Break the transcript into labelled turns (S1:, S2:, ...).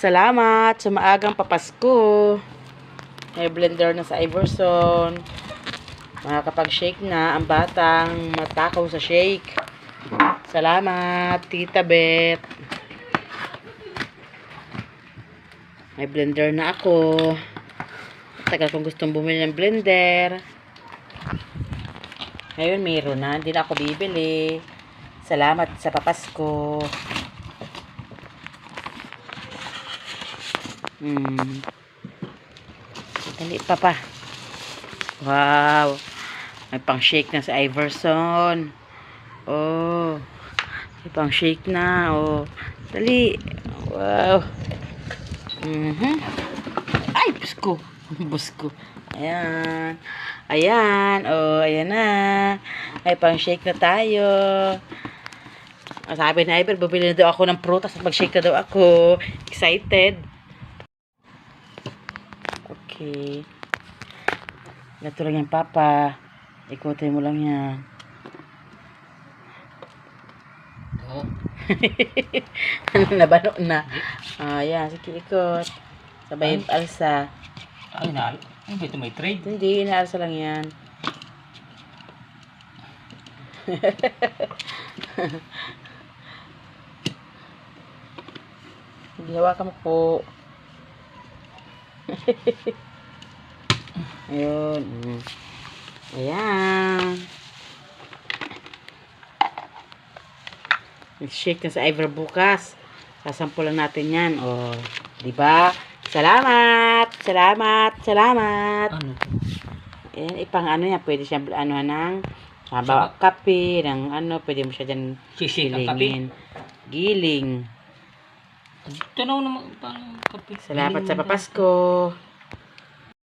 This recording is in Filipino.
S1: Salamat sa maagang papasko. May blender na sa Iverson. Makakapag-shake na ang batang matakaw sa shake. Salamat, Tita Bet. May blender na ako. Tagal kong gustong bumili ng blender. Ngayon, mayroon na. Hindi na ako bibili. Salamat sa papasko. Hmm. Dali pa pa. Wow. May pang shake na sa Iverson. Oh. May pang shake na. Oh. Dali. Wow. Mhm. Ay, busko. Busko. Ayan. Ayan. Oh, ayan na. May pang shake na tayo. Sabi na Iver, bubili na daw ako ng prutas at mag-shake na daw ako. Excited. Okay. Gato lang yan, Papa. Ikutin mo lang yan.
S2: Oo.
S1: ano na, bano na. Ah, yan. Sige, ikot. Sabay yung alsa.
S2: Ay, na. Ano ba ito may trade?
S1: Hindi, inaalsa lang yan. Ginawa ka mo po. Ayun. Ayan. Shake na sa Ivor bukas. Sasampulan natin yan. O, di ba? Salamat! Salamat! Salamat!
S2: Ano?
S1: Ayan, ipang ano yan, pwede siya ano ng habawa kape, ng ano, pwede mo siya dyan
S2: Sisig ang kape.
S1: gilingin. Giling.
S2: Tanaw naman paano kape.
S1: Salamat sa papasko.